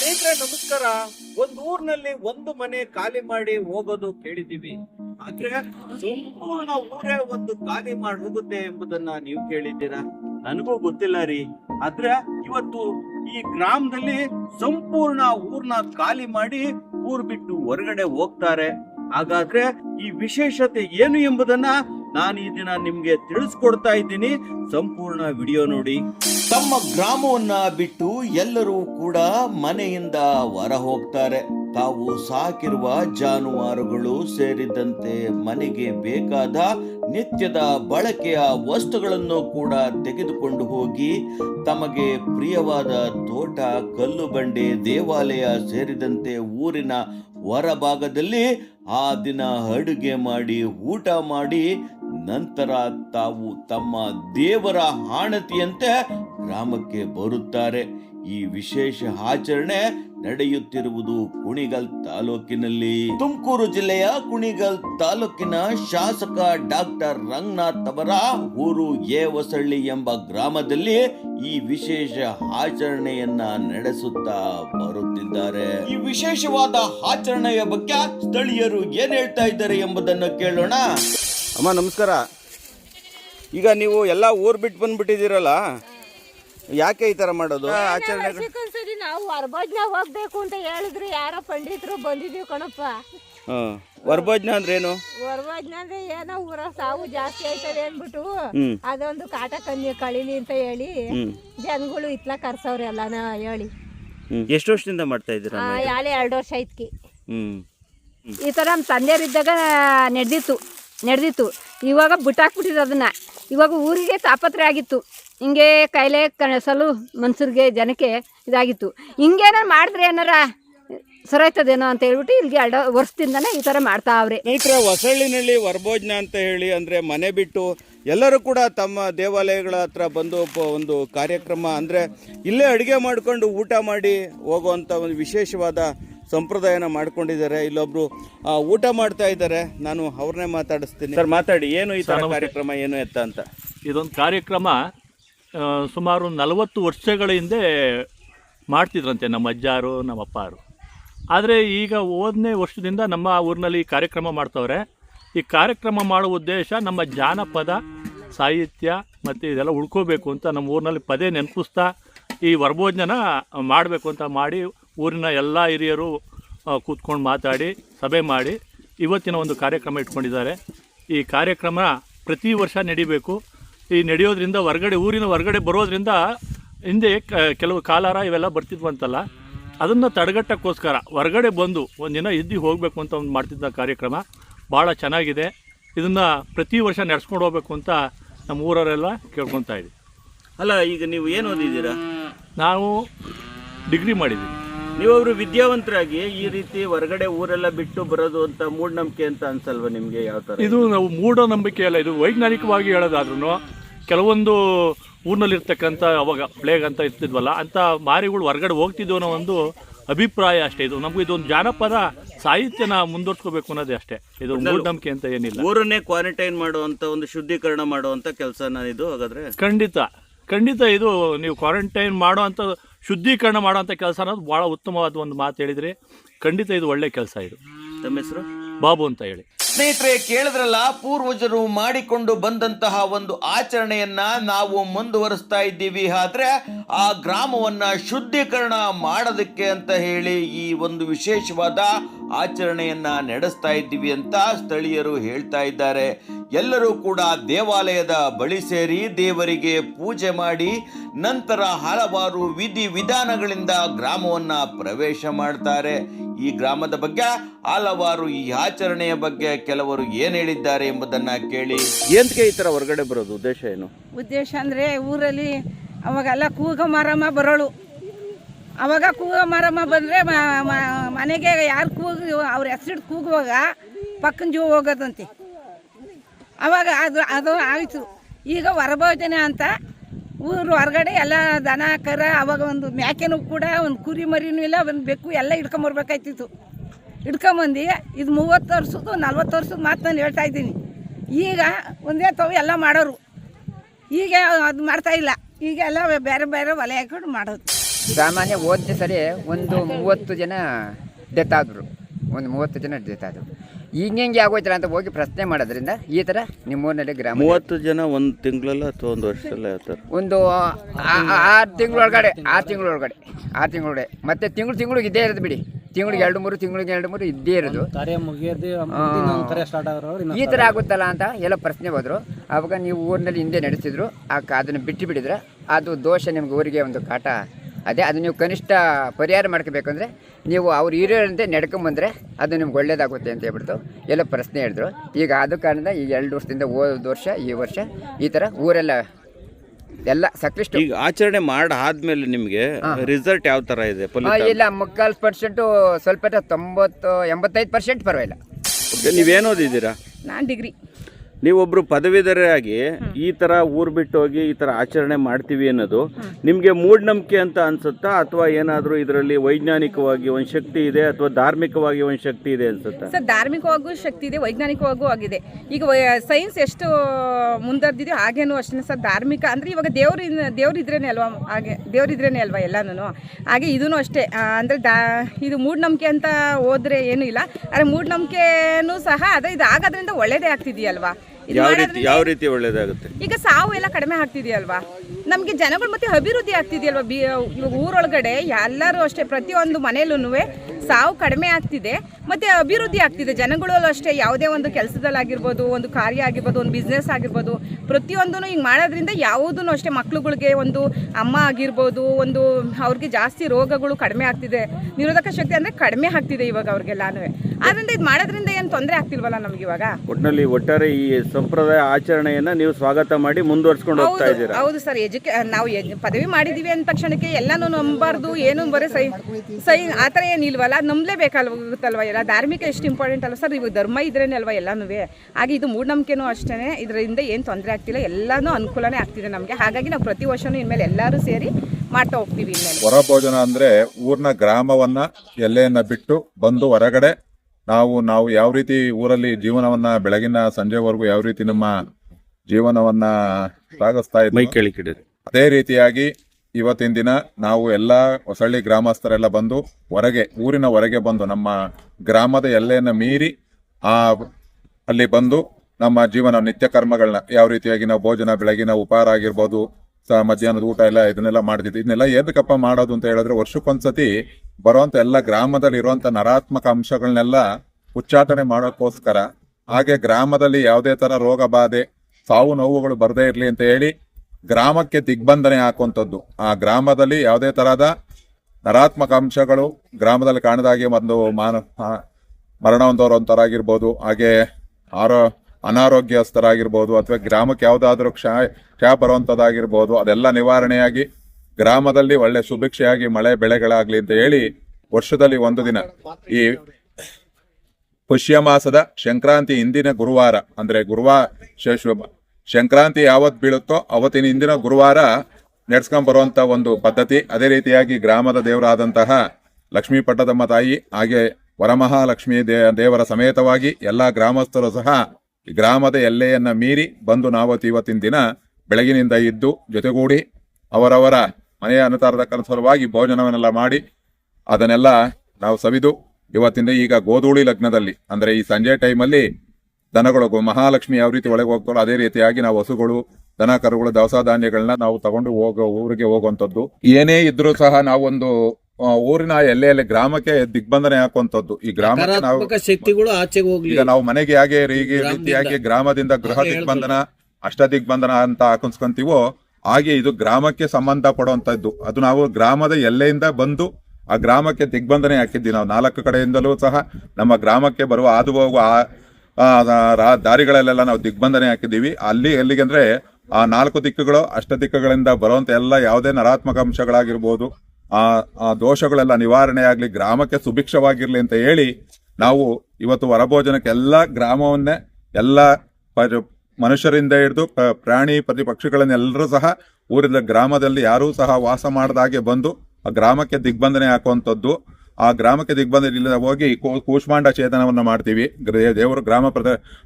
ಸ್ನೇಹಿತರೆ, ನಮಸ್ಕಾರ. ಒಂದ್ ಊರ್ನಲ್ಲಿ ಒಂದು ಮನೆ ಖಾಲಿ ಮಾಡಿ ಹೋಗೋದು ಕೇಳಿದೀವಿ ಆದ್ರೆ ಸಂಪೂರ್ಣ ಊರೇ ಒಂದು ಖಾಲಿ ಮಾಡಿ ಹೋಗುತ್ತೆ ಎಂಬುದನ್ನ ನೀವು ಕೇಳಿದ್ದೀರಾ? ನನಗೂ ಗೊತ್ತಿಲ್ಲ ರೀ. ಆದ್ರೆ ಇವತ್ತು ಈ ಗ್ರಾಮದಲ್ಲಿ ಸಂಪೂರ್ಣ ಊರ್ನ ಖಾಲಿ ಮಾಡಿ ಊರ್ ಬಿಟ್ಟು ಹೊರಗಡೆ ಹೋಗ್ತಾರೆ. ಹಾಗಾದ್ರೆ ಈ ವಿಶೇಷತೆ ಏನು ಎಂಬುದನ್ನ ನಾನು ಈ ದಿನ ನಿಮ್ಗೆ ತಿಳಿಸ್ಕೊಡ್ತಾ ಇದ್ದೀನಿ. ಸಂಪೂರ್ಣ ವಿಡಿಯೋ ನೋಡಿ. ತಮ್ಮ ಗ್ರಾಮವನ್ನ ಬಿಟ್ಟು ಎಲ್ಲರೂ ಕೂಡ ಮನೆಯಿಂದ ಹೊರ ಹೋಗ್ತಾರೆ. ತಾವು ಸಾಕಿರುವ ಜಾನುವಾರುಗಳು ಸೇರಿದಂತೆ ಮನೆಗೆ ಬೇಕಾದ ನಿತ್ಯದ ಬಳಕೆಯ ವಸ್ತುಗಳನ್ನು ಕೂಡ ತೆಗೆದುಕೊಂಡು ಹೋಗಿ ತಮಗೆ ಪ್ರಿಯವಾದ ತೋಟ, ಕಲ್ಲು ಬಂಡೆ, ದೇವಾಲಯ ಸೇರಿದಂತೆ ಊರಿನ ಹೊರಭಾಗದಲ್ಲಿ ಆ ದಿನ ಅಡುಗೆ ಮಾಡಿ, ಊಟ ಮಾಡಿ ನಂತರ ತಾವು ತಮ್ಮ ದೇವರ ಹಾಣತಿಯಂತೆ ಗ್ರಾಮಕ್ಕೆ ಬರುತ್ತಾರೆ. ಈ ವಿಶೇಷ ಆಚರಣೆ ನಡೆಯುತ್ತಿರುವುದು ಕುಣಿಗಲ್ ತಾಲೂಕಿನಲ್ಲಿ. ತುಮಕೂರು ಜಿಲ್ಲೆಯ ಕುಣಿಗಲ್ ತಾಲೂಕಿನ ಶಾಸಕ ಡಾಕ್ಟರ್ ರಂಗನಾಥ್ ಅವರ ಊರು ಎ ಹೊಸಳ್ಳಿ ಎಂಬ ಗ್ರಾಮದಲ್ಲಿ ಈ ವಿಶೇಷ ಆಚರಣೆಯನ್ನ ನಡೆಸುತ್ತಾ ಬರುತ್ತಿದ್ದಾರೆ. ಈ ವಿಶೇಷವಾದ ಆಚರಣೆಯ ಬಗ್ಗೆ ಸ್ಥಳೀಯರು ಏನ್ ಹೇಳ್ತಾ ಇದ್ದಾರೆ ಎಂಬುದನ್ನು ಕೇಳೋಣ. ಅಮ್ಮ ನಮಸ್ಕಾರ. ಈಗ ನೀವು ಎಲ್ಲ ಊರ್ ಬಿಟ್ಟು ಬಂದ್ಬಿಟ್ಟಿದ್ದೀರಲ್ಲ ಯಾಕೆ ಈ ತರ ಮಾಡೋದು? ಆಚರಣೆ ನಾವು ಹೊರಭೋಜನ ಹೋಗ್ಬೇಕು ಅಂತ ಹೇಳಿದ್ರು ಯಾರೋ ಪಂಡಿತರು ಬಂದಿದೀವಿ ಕಣಪ್ಪ. ವರಭೋಜನ ಅಂದ್ರೆ ಏನು? ಹೊರಭೋಜನ ಅಂದ್ರೆ ಏನೋ ಊರ ಸಾವು ಜಾಸ್ತಿ ಆಯ್ತದೆ ಅಂದ್ಬಿಟ್ಟು ಅದೊಂದು ಕಾಟ ಕನ್ನಿ ಕಳೀಲಿ ಅಂತ ಹೇಳಿ ಜನಗಳು ಇತ್ಲ ಕರ್ಸವ್ರೆ ಎಲ್ಲಾನ ಹೇಳಿ. ಎಷ್ಟು ವರ್ಷದಿಂದ ಮಾಡ್ತಾ ಇದ್ದೀರಾ ಆ, ಯಾಳೆ ಎರಡು ವರ್ಷ ಐತ್ಕಿ ಹ್ಮ್. ಈ ತರ ನಮ್ಮ ತಂದೆಯರಿದ್ದಾಗ ನಡೆದಿತ್ತು. ನಡೆದಿತ್ತು. ಇವಾಗ ಬಿಟ್ಟಾಕ್ಬಿಟ್ಟಿದ್ರು ಅದನ್ನು. ಇವಾಗ ಊರಿಗೆ ತಾಪತ್ರೆ ಆಗಿತ್ತು. ಹಿಂಗೆ ಕಾಯಿಲೆ ಕಣಸಲು ಮನ್ಸರಿಗೆ ಜನಕ್ಕೆ ಇದಾಗಿತ್ತು. ಹಿಂಗೇನಾರು ಮಾಡಿದ್ರೆ ಏನಾರ ಸರಾಯ್ತದೇನೋ ಅಂತ ಹೇಳ್ಬಿಟ್ಟು ಇಲ್ಲಿಗೆ ಎರಡು ವರ್ಷದಿಂದನೇ ಈ ಥರ ಮಾಡ್ತಾ ಅವ್ರೆ. ಸ್ನೇಹಿತರೆ, ಹೊಸಳ್ಳಿನಲ್ಲಿ ವರಭೋಜನ ಅಂತ ಹೇಳಿ ಅಂದರೆ ಮನೆ ಬಿಟ್ಟು ಎಲ್ಲರೂ ಕೂಡ ತಮ್ಮ ದೇವಾಲಯಗಳ ಹತ್ರ ಬಂದು ಒಂದು ಕಾರ್ಯಕ್ರಮ ಅಂದರೆ ಇಲ್ಲೇ ಅಡುಗೆ ಮಾಡಿಕೊಂಡು ಊಟ ಮಾಡಿ ಹೋಗುವಂಥ ಒಂದು ವಿಶೇಷವಾದ ಸಂಪ್ರದಾಯನ ಮಾಡ್ಕೊಂಡಿದ್ದಾರೆ ಇಲ್ಲೊಬ್ರು ಊಟ ಮಾಡ್ತಾ ಇದ್ದಾರೆ ನಾನು ಅವ್ರನ್ನೇ ಮಾತಾಡಿಸ್ತೀನಿ. ಸರ್ ಮಾತಾಡಿ ಏನು ಈ ತರ ಕಾರ್ಯಕ್ರಮ ಏನು ಎತ್ತ ಅಂತ? ಇದೊಂದು ಕಾರ್ಯಕ್ರಮ ಸುಮಾರು ನಲವತ್ತು ವರ್ಷಗಳ ಹಿಂದೆ ಮಾಡ್ತಿದ್ರಂತೆ ನಮ್ಮ ಅಜ್ಜಾರು ನಮ್ಮ ಅಪ್ಪಾರು. ಆದರೆ ಈಗ ಓದನೇ ವರ್ಷದಿಂದ ನಮ್ಮ ಊರಿನಲ್ಲಿ ಈ ಕಾರ್ಯಕ್ರಮ ಮಾಡ್ತವ್ರೆ. ಈ ಕಾರ್ಯಕ್ರಮ ಮಾಡುವ ಉದ್ದೇಶ ನಮ್ಮ ಜಾನಪದ ಸಾಹಿತ್ಯ ಮತ್ತು ಇದೆಲ್ಲ ಉಳ್ಕೋಬೇಕು ಅಂತ ನಮ್ಮ ಊರಿನಲ್ಲಿ ಪದೇ ನೆನಪಿಸ್ತಾ ಈ ವರ್ಭೋಜನ ಮಾಡಬೇಕು ಅಂತ ಮಾಡಿ ಊರಿನ ಎಲ್ಲ ಹಿರಿಯರು ಕೂತ್ಕೊಂಡು ಮಾತಾಡಿ ಸಭೆ ಮಾಡಿ ಇವತ್ತಿನ ಒಂದು ಕಾರ್ಯಕ್ರಮ ಇಟ್ಕೊಂಡಿದ್ದಾರೆ. ಈ ಕಾರ್ಯಕ್ರಮ ಪ್ರತಿ ವರ್ಷ ನಡಿಬೇಕು. ಈ ನಡೆಯೋದ್ರಿಂದ ಹೊರಗಡೆ ಊರಿನ ಹೊರಗಡೆ ಬರೋದ್ರಿಂದ ಹಿಂದೆ ಕೆಲವು ಕಾಲಾರ ಇವೆಲ್ಲ ಬರ್ತಿದ್ವಂತಲ್ಲ. ಅದನ್ನು ತಡೆಗಟ್ಟಕ್ಕೋಸ್ಕರ ಹೊರಗಡೆ ಬಂದು ಒಂದಿನ ಇದ್ದು ಹೋಗಬೇಕು ಅಂತ ಒಂದು ಮಾಡ್ತಿದ್ದ ಕಾರ್ಯಕ್ರಮ ಭಾಳ ಚೆನ್ನಾಗಿದೆ. ಇದನ್ನು ಪ್ರತಿ ವರ್ಷ ನಡೆಸ್ಕೊಂಡು ಹೋಗ್ಬೇಕು ಅಂತ ನಮ್ಮ ಊರವರೆಲ್ಲ ಕೇಳ್ಕೊತಾ ಇದ್ದೀವಿ. ಅಲ್ಲ ಈಗ ನೀವು ಏನು ಓದಿದ್ದೀರಾ? ನಾವು ಡಿಗ್ರಿ ಮಾಡಿದ್ದೀವಿ. ನೀವೊಬ್ರು ವಿದ್ಯಾವಂತರಾಗಿ ಈ ರೀತಿ ಹೊರಗಡೆ ಊರೆಲ್ಲ ಬಿಟ್ಟು ಬರೋದು ಅಂತ ಮೂಢನಂಬಿಕೆ ಅಂತ ಅನ್ಸಲ್ವಾ ನಿಮ್ಗೆ ಯಾವ ತರ? ಇದು ನಾವು ಮೂಢನಂಬಿಕೆ ಅಲ್ಲ ಇದು ವೈಜ್ಞಾನಿಕವಾಗಿ ಹೇಳೋದಾದ್ರೂ ಕೆಲವೊಂದು ಊರ್ನಲ್ಲಿರ್ತಕ್ಕಂಥ ಅವಾಗ ಪ್ಲೇಗ್ ಅಂತ ಇರ್ತಿದ್ವಲ್ಲ ಅಂತ ಮಾರಿಗಳು ಹೊರಗಡೆ ಹೋಗ್ತಿದ್ವು ಅನ್ನೋ ಒಂದು ಅಭಿಪ್ರಾಯ ಅಷ್ಟೇ. ಇದು ನಮ್ಗೆ ಇದೊಂದು ಜಾನಪದ ಸಾಹಿತ್ಯನ ಮುಂದುವರ್ಸ್ಕೋಬೇಕು ಅನ್ನೋದೇ ಅಷ್ಟೇ. ಇದು ಮೂಢನಂಬಿಕೆ ಅಂತ ಏನಿಲ್ಲ. ಊರನ್ನೇ ಕ್ವಾರಂಟೈನ್ ಮಾಡುವಂತ ಒಂದು ಶುದ್ಧೀಕರಣ ಮಾಡುವಂತ ಕೆಲಸನ ಇದು ಹಾಗಾದ್ರೆ? ಖಂಡಿತ. ಖಂಡಿತ ಇದು ನೀವು ಕ್ವಾರಂಟೈನ್ ಮಾಡೋ ಅಂಥ ಶುದ್ಧೀಕರಣ ಮಾಡೋ ಅಂಥ ಕೆಲಸ ಅನ್ನೋದು ಭಾಳ ಉತ್ತಮವಾದ ಒಂದು ಮಾತು ಹೇಳಿದರೆ. ಖಂಡಿತ ಇದು ಒಳ್ಳೆ ಕೆಲಸ ಇದು. ತಮ್ಮ ಹೆಸರು? ಬಾಬು ಅಂತ ಹೇಳಿ. ಸ್ನೇಹಿತರೆ ಕೇಳಿದ್ರಲ್ಲ ಪೂರ್ವಜರು ಮಾಡಿಕೊಂಡು ಬಂದಂತಹ ಒಂದು ಆಚರಣೆಯನ್ನ ನಾವು ಮುಂದುವರಿಸ್ತಾ ಇದ್ದೀವಿ. ಆದ್ರೆ ಆ ಗ್ರಾಮವನ್ನ ಶುದ್ಧೀಕರಣ ಮಾಡೋದಕ್ಕೆ ಅಂತ ಹೇಳಿ ಈ ಒಂದು ವಿಶೇಷವಾದ ಆಚರಣೆಯನ್ನ ನಡೆಸ್ತಾ ಇದ್ದೀವಿ ಅಂತ ಸ್ಥಳೀಯರು ಹೇಳ್ತಾ ಇದ್ದಾರೆ. ಎಲ್ಲರೂ ಕೂಡ ದೇವಾಲಯದ ಬಳಿ ಸೇರಿ ದೇವರಿಗೆ ಪೂಜೆ ಮಾಡಿ ನಂತರ ಹಲವಾರು ವಿಧಿ ವಿಧಾನಗಳಿಂದ ಗ್ರಾಮವನ್ನ ಪ್ರವೇಶ ಮಾಡ್ತಾರೆ. ಈ ಗ್ರಾಮದ ಬಗ್ಗೆ ಹಲವಾರು ಈ ಆಚರಣೆಯ ಬಗ್ಗೆ ಕೆಲವರು ಏನ್ ಹೇಳಿದ್ದಾರೆ ಎಂಬುದನ್ನ ಕೇಳಿ. ಏನ್ಗೆ ಈ ತರ ಹೊರಗಡೆ ಬರೋದು ಉದ್ದೇಶ ಏನು? ಉದ್ದೇಶ ಅಂದರೆ ಊರಲ್ಲಿ ಅವಾಗೆಲ್ಲ ಕೂಗ ಮಾರಮ್ಮ ಬರೋಳು. ಅವಾಗ ಕೂಗ ಮಾರಮ್ಮ ಬಂದರೆ ಮನೆಗೆ ಯಾರು ಕೂಗು, ಅವ್ರ ಹೆಸರಿಟ್ಟು ಕೂಗುವಾಗ ಪಕ್ಕನ ಜೀವ ಹೋಗೋದಂತೆ. ಅವಾಗ ಅದು ಅದು ಆಯಿತು. ಈಗ ಹೊರಭೋಜನೆ ಅಂತ ಊರು ಹೊರಗಡೆ ಎಲ್ಲ ದನ, ಕರ, ಅವಾಗ ಒಂದು ಮ್ಯಾಕೆನೂ ಕೂಡ, ಒಂದು ಕುರಿ ಮರಿನೂ ಇಲ್ಲ, ಒಂದು ಬೆಕ್ಕು ಎಲ್ಲ ಹಿಡ್ಕೊಂಬರ್ಬೇಕಾಯ್ತಿತ್ತು ಹಿಡ್ಕೊಂಬಂದು ಇದು ಮೂವತ್ತು ವರ್ಷದ್ದು, ನಲ್ವತ್ತು ವರ್ಷದ ಮಾತು ನಾನು ಹೇಳ್ತಾ ಇದ್ದೀನಿ. ಈಗ ಒಂದೇ ತಾವು ಎಲ್ಲ ಮಾಡೋರು. ಈಗ ಅದು ಮಾಡ್ತಾ ಇಲ್ಲ. ಈಗ ಎಲ್ಲ ಬೇರೆ ಬೇರೆ ಒಲೆ ಹಾಕೊಂಡು ಮಾಡೋದು. ಸಾಮಾನ್ಯ ಹೋದ ಸರಿ ಒಂದು ಮೂವತ್ತು ಜನ ಡೆತ್ ಆದರು. ಒಂದು ಮೂವತ್ತು ಜನ ಡೆತ್ ಆದರು. ಹಿಂಗೆ ಆಗೋಯ್ತಲ್ಲ ಅಂತ ಹೋಗಿ ಪ್ರಶ್ನೆ ಮಾಡೋದ್ರಿಂದ ಈ ಥರ ನಿಮ್ಮೂರಿನಲ್ಲಿ ಗ್ರಾಮ ಮೂವತ್ತು ಜನ ಒಂದು ತಿಂಗಳಲ್ಲ ಅಥವಾ ಒಂದು ವರ್ಷದಲ್ಲ ಯಾವ ಒಂದು ಆರು ತಿಂಗಳೊಳಗಡೆ ಆರು ತಿಂಗಳೊಳಗಡೆ ಆರು ತಿಂಗಳೊಳಗಡೆ. ಮತ್ತೆ ತಿಂಗಳು ತಿಂಗಳಿಗೆ ಇದ್ದೇ ಇರೋದು ಬಿಡಿ. ತಿಂಗಳಿಗೆ ಎರಡು ಮೂರು ತಿಂಗಳಿಗೆ ಎರಡು ಮೂರು ಇದ್ದೇ ಇರೋದು. ಕಾರ್ಯ ಮುಗಿಯೋದು ಆ. ಕರೆ ಸ್ಟಾರ್ಟ್ ಆಗೋರು ಈ ಥರ ಆಗುತ್ತಲ್ಲ ಅಂತ ಎಲ್ಲ ಪ್ರಶ್ನೆ ಹೋದರು. ಆವಾಗ ನೀವು ಊರಿನಲ್ಲಿ ಹಿಂದೆ ನಡೆಸಿದ್ರು. ಆ ಕ- ಅದನ್ನು ಬಿಟ್ಟು ಬಿಡಿದ್ರೆ ಅದು ದೋಷ ನಿಮ್ಗೆ ಊರಿಗೆ ಒಂದು ಕಾಟ ಅದೇ ಅದು ನೀವು ಕನಿಷ್ಠ ಪರಿಹಾರ ಮಾಡ್ಕೋಬೇಕಂದ್ರೆ ನೀವು ಅವ್ರು ಹಿರಿಯರಂತೆ ನಡ್ಕೊಂಬಂದರೆ ಅದು ನಿಮ್ಗೆ ಒಳ್ಳೇದಾಗುತ್ತೆ ಅಂತ ಹೇಳ್ಬಿಟ್ಟು ಎಲ್ಲ ಪ್ರಶ್ನೆ ಹೇಳಿದ್ರು. ಈಗ ಆದ ಕಾರಣದಿಂದ ಈ ಎರಡು ವರ್ಷದಿಂದ ಹೋದ ವರ್ಷ ಈ ವರ್ಷ ಈ ಥರ ಊರೆಲ್ಲ ಎಲ್ಲ ಸಾಕಷ್ಟು ಈಗ ಆಚರಣೆ ಮಾಡಾದ್ಮೇಲೆ ನಿಮಗೆ ರಿಸಲ್ಟ್ ಯಾವ ಥರ ಇದೆ? ಇಲ್ಲ ಮುಕ್ಕಾಲು ಪರ್ಸೆಂಟು ಸ್ವಲ್ಪ ತೊಂಬತ್ತು ಎಂಬತ್ತೈದು ಪರ್ಸೆಂಟ್ ಪರವಾಗಿಲ್ಲ. ನೀವೇನು ನೀವೇನ್ ಓದಿದ್ದೀರಾ? ನಾನು ಡಿಗ್ರಿ ನೀವೊಬ್ರು ಪದವೀಧರಾಗಿ ಈ ತರ ಊರ್ ಬಿಟ್ಟು ಹೋಗಿ ಈ ತರ ಆಚರಣೆ ಮಾಡ್ತೀವಿ ಅನ್ನೋದು ನಿಮ್ಗೆ ಮೂಢನಂಬಿಕೆ ಅಂತ ಅನ್ಸುತ್ತಾ ಅಥವಾ ಏನಾದ್ರೂ ಇದರಲ್ಲಿ ವೈಜ್ಞಾನಿಕವಾಗಿ ಒಂದ್ ಶಕ್ತಿ ಇದೆ ಅಥವಾ ಧಾರ್ಮಿಕವಾಗಿ ಒಂದ್ ಶಕ್ತಿ ಇದೆ ಅನ್ಸುತ್ತಾ? ಸರ್ ಧಾರ್ಮಿಕವಾಗೂ ಶಕ್ತಿ ಇದೆ ವೈಜ್ಞಾನಿಕವಾಗೂ ಆಗಿದೆ. ಈಗ ಸೈನ್ಸ್ ಎಷ್ಟು ಮುಂದರ್ದಿದೆಯೋ ಹಾಗೇನು ಅಷ್ಟೇ ಸರ್ ಧಾರ್ಮಿಕ ಅಂದರೆ ಇವಾಗ ದೇವ್ರ ದೇವ್ರಿದ್ರೇನೆ ಅಲ್ವಾ ಹಾಗೆ ದೇವ್ರಿದ್ರೇನೆ ಅಲ್ವಾ ಎಲ್ಲಾನು ಹಾಗೆ ಇದೂ ಅಷ್ಟೇ. ಅಂದ್ರೆ ದಾ ಇದು ಮೂಢನಂಬಿಕೆ ಅಂತ ಹೋದ್ರೆ ಏನೂ ಇಲ್ಲ. ಆದರೆ ಮೂಢನಂಬಿಕೆನೂ ಸಹ ಅದೇ ಇದು ಆಗೋದ್ರಿಂದ ಒಳ್ಳೇದೇ ಆಗ್ತಿದೆಯಲ್ವಾ? ಯಾವ ರೀತಿ ಯಾವ ರೀತಿ ಒಳ್ಳೇದಾಗುತ್ತೆ? ಈಗ ಸಾವು ಎಲ್ಲ ಕಡಿಮೆ ಆಗ್ತಿದೆಯಲ್ವಾ? ನಮಗೆ ಜನಗಳು ಮತ್ತೆ ಅಭಿವೃದ್ಧಿ ಆಗ್ತಿದೆಯಲ್ವಾ? ಬಿ ಇವಾಗ ಊರೊಳಗಡೆ ಎಲ್ಲರೂ ಅಷ್ಟೇ ಪ್ರತಿಯೊಂದು ಮನೆಯಲ್ಲೂ ಸಾವು ಕಡಿಮೆ ಆಗ್ತಿದೆ ಮತ್ತೆ ಅಭಿವೃದ್ಧಿ ಆಗ್ತಿದೆ. ಜನಗಳಲ್ಲೂ ಅಷ್ಟೇ ಯಾವುದೇ ಒಂದು ಕೆಲಸದಲ್ಲಾಗಿರ್ಬೋದು ಒಂದು ಕಾರ್ಯ ಆಗಿರ್ಬೋದು ಒಂದು ಬಿಸ್ನೆಸ್ ಆಗಿರ್ಬೋದು ಪ್ರತಿಯೊಂದೂ ಹಿಂಗೆ ಮಾಡೋದ್ರಿಂದ ಯಾವುದೂ ಅಷ್ಟೇ ಮಕ್ಳುಗಳಿಗೆ ಒಂದು ಅಮ್ಮ ಆಗಿರ್ಬೋದು ಒಂದು ಅವ್ರಿಗೆ ಜಾಸ್ತಿ ರೋಗಗಳು ಕಡಿಮೆ ಆಗ್ತಿದೆ. ನಿರೋಧಕ ಶಕ್ತಿ ಅಂದರೆ ಕಡಿಮೆ ಆಗ್ತಿದೆ ಇವಾಗ ಅವ್ರಿಗೆಲ್ಲಾನು ಆದ್ರಿಂದ ಇದು ಮಾಡೋದ್ರಿಂದ ಏನು ತೊಂದರೆ ಆಗ್ತಿಲ್ವಲ್ಲ ನಮ್ಗೆ ಇವಾಗ? ಒಟ್ಟಿನಲ್ಲಿ ಒಟ್ಟಾರೆ ಈ ಸಂಪ್ರದಾಯ ಆಚರಣೆಯನ್ನ ನೀವು ಸ್ವಾಗತ ಮಾಡಿ ಮುಂದುವರ್ಸ್ಕೊಂಡು ಹೋಗ್ತಾ ಹೌದು ಇದ್ದೀರಾ? ಹೌದು ಸರ್. ಎಜುಕೇ ನಾವು ಎಜ್- ಪದವಿ ಮಾಡಿದೀವಿ ಅಂದ ತಕ್ಷಣಕ್ಕೆ ಎಲ್ಲಾನು ನಂಬಾರ್ದು ಏನು ಬರೀ ಸೈ ಸೈ ಆ ಥರ ಏನಿಲ್ವಲ್ಲ ನಂಬಲೇಬೇಕಲ್ವ ಎಲ್ಲ ಧಾರ್ಮಿಕ ಎಷ್ಟು ಇಂಪಾರ್ಟೆಂಟ್ ಅಲ್ವ ಸರ್? ಇವಾಗ ಧರ್ಮ ಇದ್ರೇನೆ ಅಲ್ವಾ ಎಲ್ಲನೂ ಹಾಗೆ ಇದು ಮೂಢನಂಬಿಕೆನೂ ಅಷ್ಟೇ ಇದರಿಂದ ಏನು ತೊಂದರೆ ಆಗ್ತಿಲ್ಲ. ಎಲ್ಲಾನು ಅನುಕೂಲನೇ ಆಗ್ತಿದೆ ನಮಗೆ. ಹಾಗಾಗಿ ನಾವು ಪ್ರತಿ ವರ್ಷನೂ ಇನ್ಮೇಲೆ ಎಲ್ಲರೂ ಸೇರಿ ಮಾಡ್ತಾ ಹೋಗ್ತೀವಿ ಇನ್ಮೇಲೆ. ಹೊರಭೋಜನ ಅಂದ್ರೆ ಊರ್ನ ಗ್ರಾಮವನ್ನ ಎಲ್ಲೆಯನ್ನ ಬಿಟ್ಟು ಬಂದು ಹೊರಗಡೆ ನಾವು ನಾವು ಯಾವ ರೀತಿ ಊರಲ್ಲಿ ಜೀವನವನ್ನ ಬೆಳಗಿನ ಸಂಜೆವರೆಗೂ ಯಾವ ರೀತಿ ನಮ್ಮ ಜೀವನವನ್ನ ಸಾಗಿಸ್ತಾ ಇದ್ದೀವಿ ಅದೇ ರೀತಿಯಾಗಿ ಇವತ್ತಿನ ದಿನ ನಾವು ಎಲ್ಲ ಹೊಸಳ್ಳಿ ಗ್ರಾಮಸ್ಥರೆಲ್ಲ ಬಂದು ಹೊರಗೆ ಊರಿನ ಹೊರಗೆ ಬಂದು ನಮ್ಮ ಗ್ರಾಮದ ಎಲ್ಲೆಯನ್ನು ಮೀರಿ ಆ ಅಲ್ಲಿ ಬಂದು ನಮ್ಮ ಜೀವನ ನಿತ್ಯ ಕರ್ಮಗಳನ್ನ ಯಾವ ರೀತಿಯಾಗಿ ನಾವು ಭೋಜನ ಬೆಳಗಿನ ಉಪಹಾರ ಆಗಿರ್ಬೋದು ಮಧ್ಯಾಹ್ನದ ಊಟ ಎಲ್ಲ ಇದನ್ನೆಲ್ಲ ಮಾಡ್ತಿದ್ವಿ ಇದನ್ನೆಲ್ಲ ಎದಕ್ಕಪ್ಪ ಮಾಡೋದು ಅಂತ ಹೇಳಿದ್ರೆ ವರ್ಷಕ್ಕೊಂದ್ಸತಿ ಬರುವಂತ ಎಲ್ಲ ಗ್ರಾಮದಲ್ಲಿ ಇರುವಂತ ನರಾತ್ಮಕ ಅಂಶಗಳನ್ನೆಲ್ಲ ಉಚ್ಚಾಟನೆ ಮಾಡೋಕ್ಕೋಸ್ಕರ ಹಾಗೆ ಗ್ರಾಮದಲ್ಲಿ ಯಾವುದೇ ಥರ ರೋಗ ಬಾಧೆ, ಸಾವು ನೋವುಗಳು ಬರದೇ ಇರಲಿ ಅಂತ ಹೇಳಿ ಗ್ರಾಮಕ್ಕೆ ದಿಗ್ಬಂಧನೆ ಹಾಕುವಂಥದ್ದು. ಆ ಗ್ರಾಮದಲ್ಲಿ ಯಾವುದೇ ಥರದ ನರಾತ್ಮಕ ಅಂಶಗಳು ಗ್ರಾಮದಲ್ಲಿ ಕಾಣದಾಗೆ ಒಂದು ಮಾನ ಮರಣ ಹೊಂದೋರು ಒಂಥರ ಆಗಿರ್ಬೋದು ಹಾಗೆ ಆರೋ ಅನಾರೋಗ್ಯಸ್ಥರಾಗಿರ್ಬೋದು ಅಥವಾ ಗ್ರಾಮಕ್ಕೆ ಯಾವುದಾದ್ರೂ ಕ್ಷ ಕ್ಷಯ ಬರುವಂಥದ್ದಾಗಿರ್ಬೋದು ಅದೆಲ್ಲ ನಿವಾರಣೆಯಾಗಿ ಗ್ರಾಮದಲ್ಲಿ ಒಳ್ಳೆ ಸುಭಿಕ್ಷೆಯಾಗಿ ಮಳೆ ಬೆಳೆಗಳಾಗಲಿ ಅಂತ ಹೇಳಿ ವರ್ಷದಲ್ಲಿ ಒಂದು ದಿನ ಈ ಪುಷ್ಯ ಮಾಸದ ಸಂಕ್ರಾಂತಿ ಹಿಂದಿನ ಗುರುವಾರ, ಅಂದರೆ ಗುರುವಾರ ಸಂಕ್ರಾಂತಿ ಯಾವತ್ತು ಬೀಳುತ್ತೋ ಅವತ್ತಿನ ಹಿಂದಿನ ಗುರುವಾರ ನಡೆಸ್ಕೊಂಡ್ ಬರುವಂತ ಒಂದು ಪದ್ಧತಿ. ಅದೇ ರೀತಿಯಾಗಿ ಗ್ರಾಮದ ದೇವರಾದಂತಹ ಲಕ್ಷ್ಮೀ ಪಟ್ಟದಮ್ಮ ತಾಯಿ, ಹಾಗೆ ವರಮಹಾಲಕ್ಷ್ಮಿ ದೇವರ ಸಮೇತವಾಗಿ ಎಲ್ಲ ಗ್ರಾಮಸ್ಥರು ಸಹ ಗ್ರಾಮದ ಎಲ್ಲೆಯನ್ನು ಮೀರಿ ಬಂದು ನಾವತ್ತು ಇವತ್ತಿನ ದಿನ ಬೆಳಗಿನಿಂದ ಇದ್ದು ಜೊತೆಗೂಡಿ ಅವರವರ ಮನೆಯ ಅನುಸಾರದಕ್ಕನುಸಾರವಾಗಿ ಭೋಜನವನ್ನೆಲ್ಲ ಮಾಡಿ ಅದನ್ನೆಲ್ಲ ನಾವು ಸವಿದು ಇವತ್ತಿಂದ ಈಗ ಗೋಧೂಳಿ ಲಗ್ನದಲ್ಲಿ, ಅಂದ್ರೆ ಈ ಸಂಜೆ ಟೈಮಲ್ಲಿ ದನಗಳು ಮಹಾಲಕ್ಷ್ಮಿ ಯಾವ ರೀತಿ ಒಳಗೆ ಹೋಗ್ತಾರೋ ಅದೇ ರೀತಿಯಾಗಿ ನಾವು ಹಸುಗಳು, ದನ ಕರುಗಳು, ದವಸ ಧಾನ್ಯಗಳನ್ನ ನಾವು ತಗೊಂಡು ಹೋಗೋ ಊರಿಗೆ ಹೋಗುವಂಥದ್ದು. ಏನೇ ಇದ್ರೂ ಸಹ ನಾವೊಂದು ಊರಿನ ಎಲ್ಲೆಲ್ಲಿ ಗ್ರಾಮಕ್ಕೆ ದಿಗ್ಬಂಧನೆ ಹಾಕುವಂತದ್ದು ಈ ಗ್ರಾಮಕ್ಕೆ ನಾವು ಶಕ್ತಿಗಳು ಆಚೆಗೆ ಹೋಗ್ಲಿ. ಈಗ ನಾವು ಮನೆಗೆ ಹೇಗೆ ಹೀಗೆ ರೀತಿಯಾಗಿ ಗ್ರಾಮದಿಂದ ಗೃಹ ದಿಗ್ಬಂಧನ ಅಷ್ಟ ದಿಗ್ಬಂಧನ ಅಂತ ಹಾಕಿಸ್ಕೊಂತೀವೋ ಹಾಗೆ ಇದು ಗ್ರಾಮಕ್ಕೆ ಸಂಬಂಧ ಪಡುವಂತದ್ದು ಅದು ನಾವು ಗ್ರಾಮದ ಎಲ್ಲೆಯಿಂದ ಬಂದು ಆ ಗ್ರಾಮಕ್ಕೆ ದಿಗ್ಬಂಧನೆ ಹಾಕಿದ್ವಿ. ನಾವು ನಾಲ್ಕು ಕಡೆಯಿಂದಲೂ ಸಹ ನಮ್ಮ ಗ್ರಾಮಕ್ಕೆ ಬರುವ ಹಾದು ಹೋಗುವ ದಾರಿಗಳಲ್ಲೆಲ್ಲ ನಾವು ದಿಗ್ಬಂಧನೆ ಹಾಕಿದ್ದೀವಿ. ಅಲ್ಲಿ ಎಲ್ಲಿಗೆ ಅಂದ್ರೆ ಆ ನಾಲ್ಕು ದಿಕ್ಕುಗಳು ಅಷ್ಟ ದಿಕ್ಕುಗಳಿಂದ ಬರುವಂತ ಎಲ್ಲ ಯಾವುದೇ ನರಾತ್ಮಕ ಅಂಶಗಳಾಗಿರ್ಬೋದು ಆ ಆ ದೋಷಗಳೆಲ್ಲ ನಿವಾರಣೆ ಆಗ್ಲಿ, ಗ್ರಾಮಕ್ಕೆ ಸುಭಿಕ್ಷವಾಗಿರಲಿ ಅಂತ ಹೇಳಿ ನಾವು ಇವತ್ತು ವರಭೋಜನಕ್ಕೆ ಎಲ್ಲ ಗ್ರಾಮವನ್ನೇ ಎಲ್ಲ ಮನುಷ್ಯರಿಂದ ಹಿಡಿದು ಪ್ರಾಣಿ ಪ್ರತಿ ಪಕ್ಷಿಗಳನ್ನೆಲ್ಲರೂ ಸಹ ಊರಿನ ಗ್ರಾಮದಲ್ಲಿ ಯಾರೂ ಸಹ ವಾಸ ಮಾಡದಾಗೆ ಬಂದು ಆ ಗ್ರಾಮಕ್ಕೆ ದಿಗ್ಬಂಧನೆ ಹಾಕುವಂಥದ್ದು. ಆ ಗ್ರಾಮಕ್ಕೆ ದಿಗ್ಬಂಧನೆ ಇಲ್ಲದೆ ಹೋಗಿ ಕೂಷ್ಮಾಂಡ ಛೇದನವನ್ನು ಮಾಡ್ತೀವಿ. ದೇವರು ಗ್ರಾಮ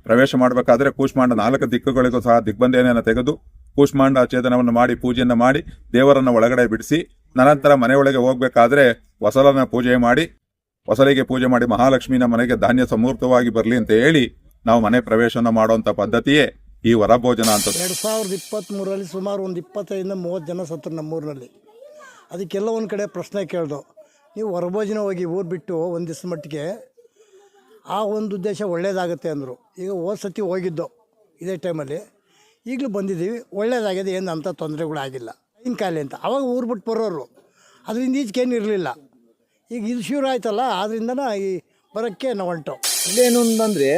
ಪ್ರವೇಶ ಮಾಡಬೇಕಾದ್ರೆ ಕೂಷ್ಮಾಂಡ ನಾಲ್ಕು ದಿಕ್ಕುಗಳಿಗೂ ಸಹ ದಿಗ್ಬಂಧನೆಯನ್ನು ತೆಗೆದು ಕೂಷ್ಮಾಂಡ ಛೇದನವನ್ನು ಮಾಡಿ, ಪೂಜೆಯನ್ನು ಮಾಡಿ ದೇವರನ್ನು ಒಳಗಡೆ ಬಿಡಿಸಿ ನಂತರ ಮನೆಯೊಳಗೆ ಹೋಗ್ಬೇಕಾದ್ರೆ ಹೊಸಲನ ಪೂಜೆ ಮಾಡಿ, ಹೊಸಲಿಗೆ ಪೂಜೆ ಮಾಡಿ ಮಹಾಲಕ್ಷ್ಮಿನ ಮನೆಗೆ ಧಾನ್ಯ ಸಮೃದ್ಧವಾಗಿ ಬರಲಿ ಅಂತ ಹೇಳಿ ನಾವು ಮನೆ ಪ್ರವೇಶನ ಮಾಡುವಂಥ ಪದ್ಧತಿಯೇ ಈ ವರಭೋಜನ ಅಂತ ಎರಡು ಸಾವಿರದ ಇಪ್ಪತ್ತ್ಮೂರರಲ್ಲಿ ಸುಮಾರು ಒಂದು ಇಪ್ಪತ್ತೈದರಿಂದ ಮೂವತ್ತು ಜನ ಸತ್ತರು ನಮ್ಮೂರಿನಲ್ಲಿ. ಅದಕ್ಕೆಲ್ಲ ಒಂದು ಕಡೆ ಪ್ರಶ್ನೆ ಕೇಳ್ದು, ನೀವು ವರಭೋಜನ ಹೋಗಿ ಊರು ಬಿಟ್ಟು ಒಂದು ದಿವಸ ಮಟ್ಟಿಗೆ ಆ ಒಂದು ಉದ್ದೇಶ ಒಳ್ಳೇದಾಗುತ್ತೆ ಅಂದರು. ಈಗ ಹೋದ ಸತಿ ಹೋಗಿದ್ದು ಇದೇ ಟೈಮಲ್ಲಿ ಈಗಲೂ ಬಂದಿದ್ದೀವಿ, ಒಳ್ಳೇದಾಗಿದೆ ಏನು ಅಂಥ ತೊಂದರೆಗಳಾಗಿಲ್ಲ. ಇನ್ನು ಕಾಯಿಲೆ ಅಂತ. ಅವಾಗ ಊರು ಬಿಟ್ಟು ಬರೋರು. ಅದರಿಂದ ಈಚೆಗೇನು ಇರಲಿಲ್ಲ. ಈಗ ಇದು ಶುರು ಆಯ್ತಲ್ಲ, ಆದ್ರಿಂದನ ಈ ಬರೋಕ್ಕೆ ನಾವು ಹೊಂಟು. ಇಲ್ಲೇನು ಅಂತಂದರೆ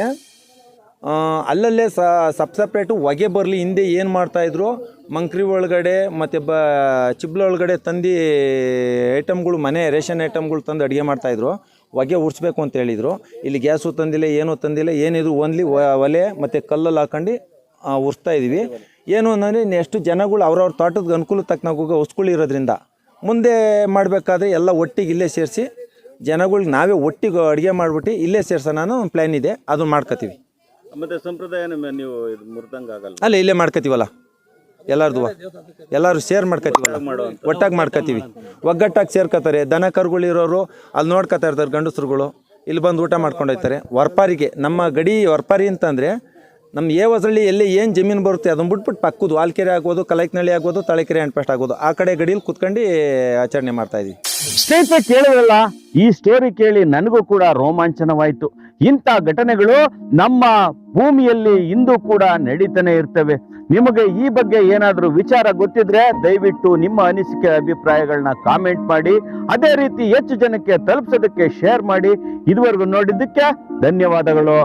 ಅಲ್ಲಲ್ಲೇ ಸ, ಸಪ್ ಸಪ್ರೇಟು ಹೊಗೆ ಬರಲಿ, ಹಿಂದೆ ಏನು ಮಾಡ್ತಾಯಿದ್ರು ಮಂಕ್ರಿ ಒಳಗಡೆ ಮತ್ತು ಬ ಚಿಬ್ಲ ಒಳಗಡೆ ತಂದು ಐಟಮ್ಗಳು ಮನೆ ರೇಷನ್ ಐಟಮ್ಗಳು ತಂದು ಅಡುಗೆ ಮಾಡ್ತಾಯಿದ್ರು ಹೊಗೆ ಉಡ್ಸ್ಬೇಕು ಅಂತ ಹೇಳಿದರು. ಇಲ್ಲಿ ಗ್ಯಾಸು ತಂದಿಲ್ಲ, ಏನೂ ತಂದಿಲ್ಲ, ಏನಿದ್ರು, ಓನ್ಲಿ ಒಲೆ ಮತ್ತು ಕಲ್ಲಲ್ಲಿ ಹಾಕೊಂಡು ಉರಿಸ್ತಾ ಇದ್ದೀವಿ ಏನು ಅಂದರೆ ಎಷ್ಟು ಜನಗಳು ಅವ್ರವ್ರ ತೋಟದ ಅನುಕೂಲ ತಕ್ಕನಾಗ ಇರೋದ್ರಿಂದ ಮುಂದೆ ಮಾಡಬೇಕಾದ್ರೆ ಎಲ್ಲ ಒಟ್ಟಿಗೆ ಇಲ್ಲೇ ಸೇರಿಸಿ ಜನಗಳಿಗೆ ನಾವೇ ಒಟ್ಟಿಗೆ ಅಡುಗೆ ಮಾಡಿಬಿಟ್ಟು ಇಲ್ಲೇ ಸೇರ್ಸೋಣ ಅನ್ನೋ ಒಂದು ಪ್ಲ್ಯಾನ್ ಇದೆ. ಅದು ಮಾಡ್ಕೋತೀವಿ. ಮತ್ತು ಸಂಪ್ರದಾಯ ನೀವು ಇದು ಮುರ್ದಂಗ ಆಗಲ್ಲ ಅಲ್ಲ ಇಲ್ಲೇ ಮಾಡ್ಕೋತೀವಲ್ಲ? ಎಲ್ಲಾರ್ದು ಎಲ್ಲರೂ ಶೇರ್ ಮಾಡ್ಕೋತೀವಲ್ಲ? ಒಟ್ಟಾಗಿ ಮಾಡ್ಕೋತೀವಿ. ಒಗ್ಗಟ್ಟಾಗಿ ಸೇರ್ಕೋತಾರೆ. ದನ ಕರುಗಳು ಇರೋರು ಅಲ್ಲಿ ನೋಡ್ಕೊತಾ ಇರ್ತಾರೆ ಗಂಡಸ್ರುಗಳು. ಇಲ್ಲಿ ಬಂದು ಊಟ ಮಾಡ್ಕೊಂಡು ಹೋಗ್ತಾರೆ. ವರ್ಪಾರಿಗೆ ನಮ್ಮ ಗಡಿ ವರ್ಪಾರಿ ಅಂತಂದರೆ ನಮ್ಮ ಏ ಹೊಸಳ್ಳಿ ಎಲ್ಲಿ ಏನು ಜಮೀನು ಬರುತ್ತೆ ಅದನ್ನು ಬಿಟ್ಬಿಟ್ಟು ಪಕ್ಕದು ಆಲ್ಕೆರೆ ಆಗ್ಬೋದು, ಕಲೈಕ್ನಳ್ಳಿ ಆಗ್ಬೋದು, ತಳೆಕೆರೆ ಹ್ಯಾಂಡ್ ಆಗ್ಬೋದು. ಆ ಕಡೆ ಗಡಿಯಲ್ಲಿ ಕುತ್ಕೊಂಡು ಆಚರಣೆ ಮಾಡ್ತಾ ಇದೀವಿ. ಸ್ನೇಹಿತರೆ ಕೇಳಿದ್ರಲ್ಲ ಈ ಸ್ಟೋರಿ ಕೇಳಿ ನನಗೂ ಕೂಡ ರೋಮಾಂಚನವಾಯಿತು. ಇಂಥ ಘಟನೆಗಳು ನಮ್ಮ ಭೂಮಿಯಲ್ಲಿ ಇಂದು ಕೂಡ ನಡೀತಾನೆ ಇರ್ತವೆ. ನಿಮಗೆ ಈ ಬಗ್ಗೆ ಏನಾದರೂ ವಿಚಾರ ಗೊತ್ತಿದ್ರೆ ದಯವಿಟ್ಟು ನಿಮ್ಮ ಅನಿಸಿಕೆ ಅಭಿಪ್ರಾಯಗಳನ್ನ ಕಾಮೆಂಟ್ ಮಾಡಿ. ಅದೇ ರೀತಿ ಹೆಚ್ಚು ಜನಕ್ಕೆ ತಲುಪಿಸೋದಕ್ಕೆ ಶೇರ್ ಮಾಡಿ. ಇದುವರೆಗೂ ನೋಡಿದ್ದಕ್ಕೆ ಧನ್ಯವಾದಗಳು.